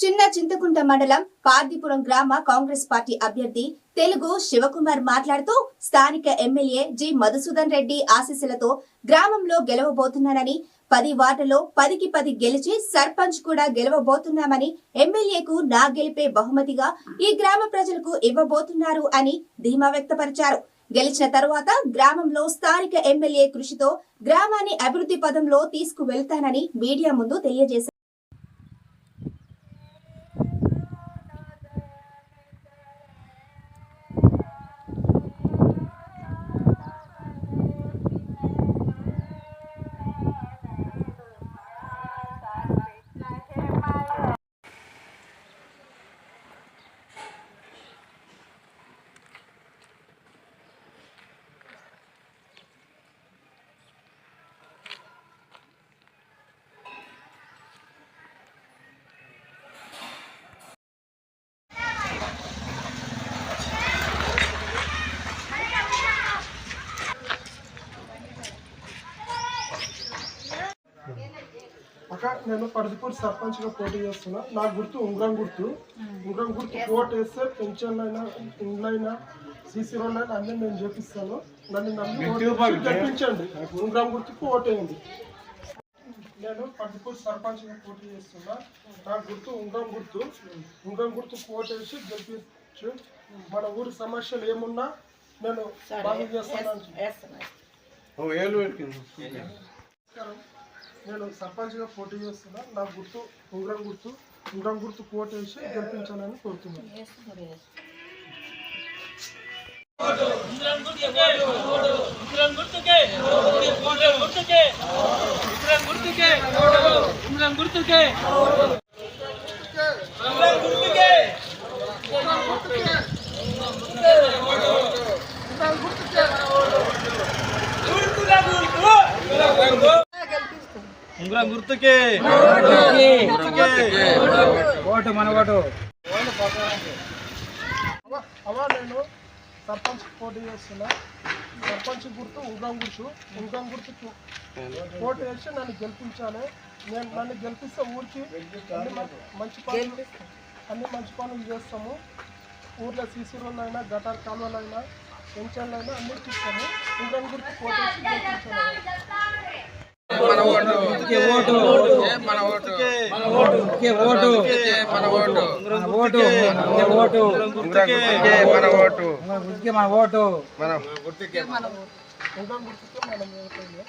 చిన్న చింతకుంట మండలం పార్దిపురం గ్రామ కాంగ్రెస్ పార్టీ అభ్యర్థి తెలుగు శివకుమార్ మాట్లాడుతూ స్థానిక ఎమ్మెల్యే జి మధుసూదన్ రెడ్డి ఆశీస్సులతో గ్రామంలో గెలవబోతున్నానని పది వార్డులో పదికి పది గెలిచి సర్పంచ్ కూడా గెలవబోతున్నామని ఎమ్మెల్యేకు నా గెలిపే బహుమతిగా ఈ గ్రామ ప్రజలకు ఇవ్వబోతున్నారు అని ధీమా వ్యక్తపరిచారు. గెలిచిన తరువాత గ్రామంలో స్థానిక ఎమ్మెల్యే కృషితో గ్రామాన్ని అభివృద్ధి పదంలో తీసుకువెళ్తానని మీడియా ముందు తెలియజేశారు. అక్క నేను పరదిపూర్ సర్పంచ్గా పోటీ చేస్తున్నా. నా గుర్తు ఉంగరం గుర్తు. ఉంగరం గుర్తు ఓటు వేస్తే పెన్షన్లు అయినా ఇండ్లైనా సీసీ రోడ్లు అయినా అన్నీ నేను చేపిస్తాను. నన్ను వేసి గెలిపించండి. ఉంగరం గుర్తుకు ఓటేయండి నేను పరదిపూర్ సర్పంచ్గా పోటీ చేస్తున్నా. నా గుర్తు ఉంగరం గుర్తు. ఉంగరం గుర్తుకు ఓటేసి గెలిపించు. మన ఊరి సమస్యలు ఏమున్నా నేను బాగు చేస్తాను. నమస్కారం. నేను సర్పంచ్గా పోటీ చేస్తున్నా. నా గుర్తు ఉంగరం గుర్తు ఉంగరం గుర్తు పోటీ వేసి గెలిపించాలని కోరుతున్నాను. గుర్తుకే గుర్తుకే ఇంద్రం గుర్తుకే ఇంద్రం గుర్తుకే ఇంద్రం గుర్తుకే గుర్తుగా గుర్తు ఉంగరం గుర్తుకే. ఓటు మన ఓటు. అవా నేను సర్పంచ్ పోటీ చేస్తున్నా సర్పంచ్ గుర్తు ఉగ్రం గుర్తు ఉగ్రం గుర్తుకు పోటీ చేసి నన్ను గెలిపించాలి. నేను నన్ను గెలిపిస్తే ఊరికి మంచి పనులు అన్ని మంచి పనులు చేస్తాము. ఊర్లో సీసీ రోడ్లు అయినా గటార్ కాలువలు అయినా పెన్షన్లు అయినా అన్ని ఇస్తాము ఉగ్రం గుర్తు పోటీ వేసి గెలిపించాలి. గుర్తుకే ఓటు మన ఓటు మన ఓటు గుర్తుకే ఓటు మన ఓటు మన ఓటు గుర్తుకే ఓటు గుర్తుకే మన ఓటు గుర్తుకే మన ఓటు మన గుర్తుకే మనం ఓటేయాలి.